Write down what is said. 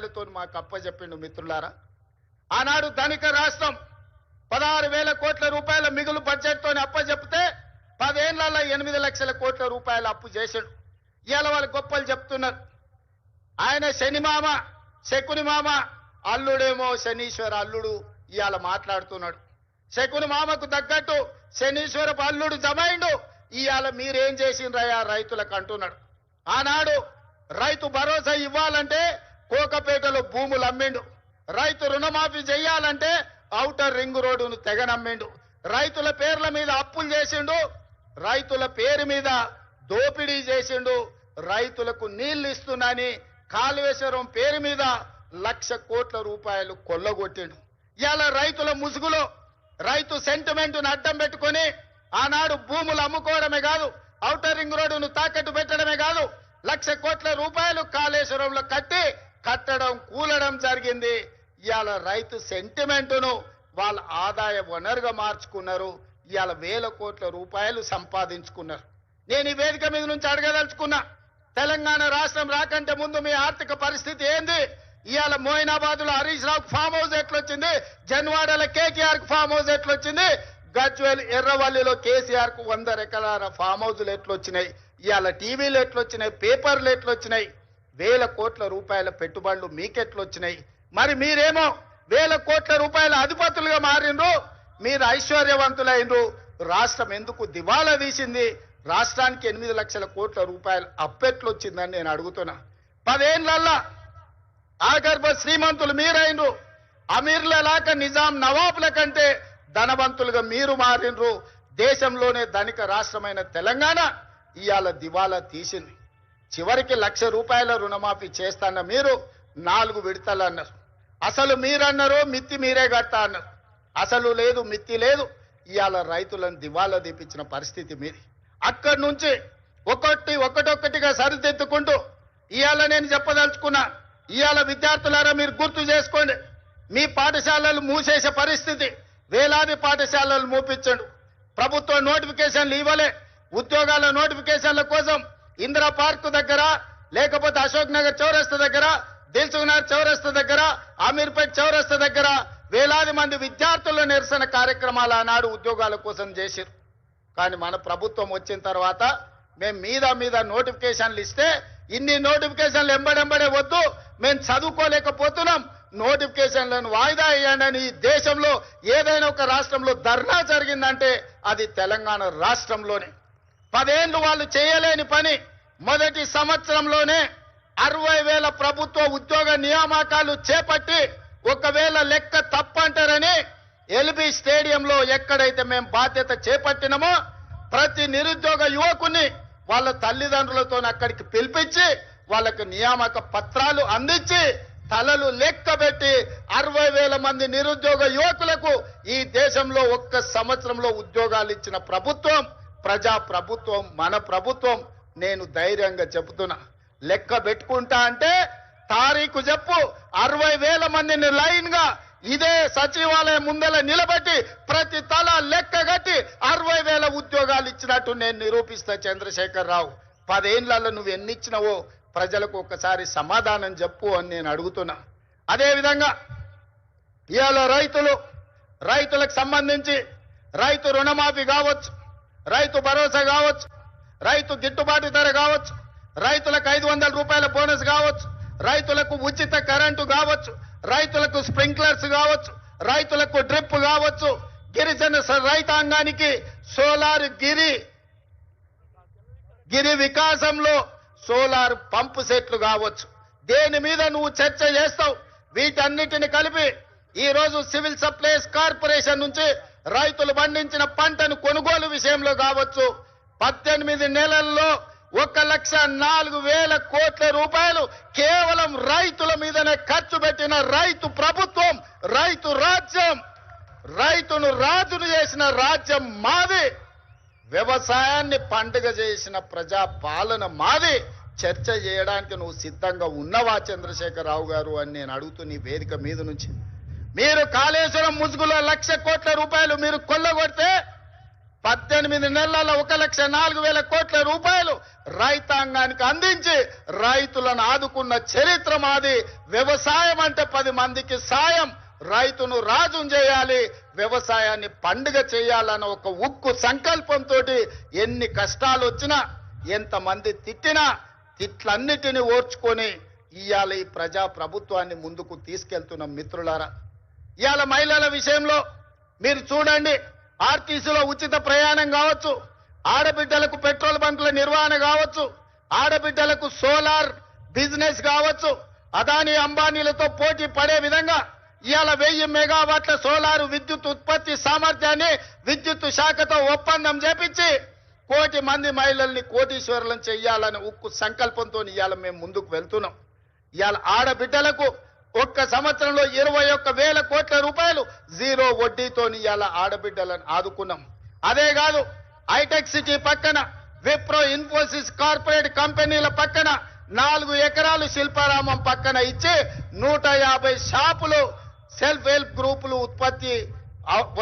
రూపాయలతో మాకు అప్పచెప్పిండు మిత్రులారా. ఆనాడు ధనిక రాష్ట్రం పదహారు వేల కోట్ల రూపాయల మిగులు బడ్జెట్తో అప్పచెప్తే పదేళ్ళలో ఎనిమిది లక్షల కోట్ల రూపాయలు అప్పు చేశాడు ఇవాళ వాళ్ళు గొప్పలు చెప్తున్నారు. ఆయన శనిమామ శకుని మామ అల్లుడేమో శనీశ్వర అల్లుడు ఇవాళ మాట్లాడుతున్నాడు. శకుని మామకు తగ్గట్టు శనీశ్వరపు అల్లుడు జమైండు. ఇవాళ మీరేం చేసిండ్రయ్యా రైతులకు అంటున్నాడు ఆనాడు రైతు భరోసా ఇవ్వాలంటే కోకపేటలో భూములు అమ్మిండు. రైతు రుణమాఫీ చెయ్యాలంటే ఔటర్ రింగ్ రోడ్డును తెగనమ్మిండు. రైతుల పేర్ల మీద అప్పులు చేసిండు. రైతుల పేరు మీద దోపిడీ చేసిండు. రైతులకు నీళ్ళు ఇస్తున్నాని కాళేశ్వరం పేరు మీద లక్ష కోట్ల రూపాయలు కొల్లగొట్టిండు. ఇలా రైతుల ముసుగులో రైతు సెంటిమెంట్ను అడ్డం పెట్టుకొని ఆనాడు భూములు అమ్ముకోవడమే కాదు ఔటర్ రింగ్ రోడ్డును తాకట్టు పెట్టడమే కాదు లక్ష కోట్ల రూపాయలు కాళేశ్వరంలో కట్టి కట్టడం కూలడం జరిగింది. ఇవాళ రైతు సెంటిమెంటును వాళ్ళ ఆదాయ వనరుగా మార్చుకున్నారు. ఇవాళ వేల కోట్ల రూపాయలు సంపాదించుకున్నారు. నేను ఈ వేదిక మీద నుంచి అడగదలుచుకున్నా తెలంగాణ రాష్ట్రం రాకంటే ముందు మీ ఆర్థిక పరిస్థితి ఏంది? ఇవాళ మోయినాబాద్లో హరీష్ రావు ఫామ్ హౌస్ ఎట్లొచ్చింది? జన్వాడల కేకేఆర్కు ఫామ్ హౌస్ ఎట్లొచ్చింది? గజ్వేల్ ఎర్రవల్లిలో కేసీఆర్కు వంద ఎకరాల ఫామ్ హౌజులు ఎట్లొచ్చినాయి? ఇవాళ టీవీలు ఎట్లొచ్చినాయి? పేపర్లు ఎట్లొచ్చినాయి? వేల కోట్ల రూపాయల పెట్టుబడులు మీకెట్లొచ్చినాయి? మరి మీరేమో వేల కోట్ల రూపాయల అధిపతులుగా మారిండ్రు మీరు ఐశ్వర్యవంతులైనరు రాష్ట్రం ఎందుకు దివాలా తీసింది రాష్ట్రానికి ఎనిమిది లక్షల కోట్ల రూపాయలు అప్పెట్లొచ్చిందని నేను అడుగుతున్నా. పదేండ్లల్లా ఆగర్భ శ్రీమంతులు మీరైనరు అమీర్ల లాక నిజాం నవాబుల కంటే ధనవంతులుగా మీరు మారినరు దేశంలోనే ధనిక రాష్ట్రమైన తెలంగాణ ఇవాళ దివాలా తీసింది. చివరికి లక్ష రూపాయల రుణమాఫీ చేస్తాన్న మీరు నాలుగు విడతలు అన్నారు. అసలు మీరన్నారు మిత్తి మీరే కడతా అన్నారు. అసలు లేదు మిత్తి లేదు. ఇవాళ రైతులను దివాలా తీపించిన పరిస్థితి మీది. అక్కడి నుంచి ఒకటి ఒకటొక్కటిగా సరిదిద్దుకుంటూ ఇవాళ నేను చెప్పదలుచుకున్నా ఇవాళ విద్యార్థులారా మీరు గుర్తు చేసుకోండి. మీ పాఠశాలలు మూసేసే పరిస్థితి వేలాది పాఠశాలలు మూపించండు. ప్రభుత్వం నోటిఫికేషన్లు ఇవ్వలే ఉద్యోగాల నోటిఫికేషన్ల కోసం ఇందిరా పార్క్ దగ్గర లేకపోతే అశోక్ నగర్ చౌరస్తా దగ్గర దిల్సుఖ్నగర్ చౌరస్తా దగ్గర అమీర్పేట్ చౌరస్తా దగ్గర వేలాది మంది విద్యార్థుల నిరసన కార్యక్రమాలు ఆనాడు ఉద్యోగాల కోసం చేశారు కానీ మన ప్రభుత్వం వచ్చిన తర్వాత మేము మీద మీద నోటిఫికేషన్లు ఇస్తే ఇన్ని నోటిఫికేషన్లు ఎంబడెంబడే వద్దు మేము చదువుకోలేకపోతున్నాం. నోటిఫికేషన్లను వాయిదా వేయండి ఈ దేశంలో ఏదైనా ఒక రాష్ట్రంలో ధర్నా జరిగిందంటే అది తెలంగాణ రాష్ట్రంలోనే. పదేళ్ళు వాళ్ళు చేయలేని పని. మొదటి సంవత్సరంలోనే అరవై వేల ప్రభుత్వ ఉద్యోగ నియామకాలు చేపట్టి ఒకవేళ లెక్క తప్పంటారని ఎల్బీ స్టేడియంలో ఎక్కడైతే మేము బాధ్యత చేపట్టినామో ప్రతి నిరుద్యోగ యువకుని వాళ్ళ తల్లిదండ్రులతో అక్కడికి పిలిపించి వాళ్ళకు నియామక పత్రాలు అందించి తలలు లెక్కబెట్టి అరవై వేల మంది నిరుద్యోగ యువకులకు ఈ దేశంలో ఒక్క సంవత్సరంలో ఉద్యోగాలు ఇచ్చిన ప్రభుత్వం ప్రజా ప్రభుత్వం మన ప్రభుత్వం నేను ధైర్యంగా చెబుతున్నా. లెక్క పెట్టుకుంటా అంటే తారీఖు చెప్పు. అరవై వేల మందిని లైన్గా ఇదే సచివాలయం ముందర నిలబెట్టి ప్రతి తల లెక్క కట్టి అరవై వేల ఉద్యోగాలు ఇచ్చినట్టు నేను నిరూపిస్తా చంద్రశేఖర్ రావు పదేళ్ళలో నువ్వు ఎన్ని ఇచ్చినావో ప్రజలకు ఒకసారి సమాధానం చెప్పు అని నేను అడుగుతున్నా. అదేవిధంగా ఇవాళ రైతులు రైతులకు సంబంధించి రైతు రుణమాఫీ కావచ్చు రైతు భరోసా కావచ్చు రైతు గిట్టుబాటు ధర కావచ్చు రైతులకు ఐదు వందల రూపాయల బోనస్ కావచ్చు రైతులకు ఉచిత కరెంటు కావచ్చు రైతులకు స్ప్రింక్లర్స్ కావచ్చు రైతులకు డ్రిప్ కావచ్చు గిరిజన రైతాంగానికి సోలార్ గిరి గిరి వికాసంలో సోలార్ పంపు సెట్లు కావచ్చు. దేని మీద నువ్వు చర్చ చేస్తావు? వీటన్నిటిని కలిపి ఈరోజు సివిల్ సప్లైస్ కార్పొరేషన్ నుంచి రైతులు పండించిన పంటను కొనుగోలు విషయంలో కావచ్చు. పద్దెనిమిది నెలల్లో ఒక లక్ష నాలుగు వేల కోట్ల రూపాయలు కేవలం రైతుల మీదనే ఖర్చు పెట్టిన రైతు ప్రభుత్వం రైతు రాజ్యం రైతును రాజును చేసిన రాజ్యం మాది. వ్యవసాయాన్ని పండుగ చేసిన ప్రజా పాలన మాది. చర్చ చేయడానికి నువ్వు సిద్ధంగా ఉన్నవా చంద్రశేఖరరావు గారు అని నేను అడుగుతున్న ఈ వేదిక మీద నుంచి. మీరు కాళేశ్వరం ముసుగులో లక్ష కోట్ల రూపాయలు మీరు కొల్లగొడితే పద్దెనిమిది నెలల ఒక లక్ష నాలుగు వేల కోట్ల రూపాయలు రైతాంగానికి అందించి రైతులను ఆదుకున్న చరిత్ర మాది. వ్యవసాయం అంటే పది మందికి సాయం. రైతును రాజు చేయాలి. వ్యవసాయాన్ని పండుగ చేయాలన్న ఒక ఉక్కు సంకల్పంతో ఎన్ని కష్టాలు వచ్చినా ఎంతమంది తిట్టినా తిట్లన్నిటిని ఓర్చుకొని ఇవాళ ఈ ప్రజా ప్రభుత్వాన్ని ముందుకు తీసుకెళ్తున్న మిత్రులారా. ఇవాళ మహిళల విషయంలో మీరు చూడండి. ఆర్టీసీలో ఉచిత ప్రయాణం కావచ్చు ఆడబిడ్డలకు పెట్రోల్ బంకుల నిర్వహణ కావచ్చు ఆడబిడ్డలకు సోలార్ బిజినెస్ కావచ్చు అదాని అంబానీలతో పోటీ పడే విధంగా ఇవాళ వెయ్యి మెగావాట్ల సోలార్ విద్యుత్ ఉత్పత్తి సామర్థ్యాన్ని విద్యుత్ శాఖతో ఒప్పందం చేపించి కోటి మంది మహిళల్ని కోటీశ్వరులను చెయ్యాలని ఉక్కు సంకల్పంతో ఇవాళ మేము ముందుకు వెళ్తున్నాం. ఇవాళ ఆడబిడ్డలకు ఒక్క సంవత్సరంలో ఇరవై ఒక్క వేల కోట్ల రూపాయలు జీరో వడ్డీతో ఇవాళ ఆడబిడ్డలను ఆదుకున్నాం. అదే కాదు హైటెక్ సిటీ పక్కన విప్రో ఇన్ఫోసిస్ కార్పొరేట్ కంపెనీల పక్కన నాలుగు ఎకరాలు శిల్పారామం పక్కన ఇచ్చి నూట యాభై షాపులు సెల్ఫ్ హెల్ప్ గ్రూపులు ఉత్పత్తి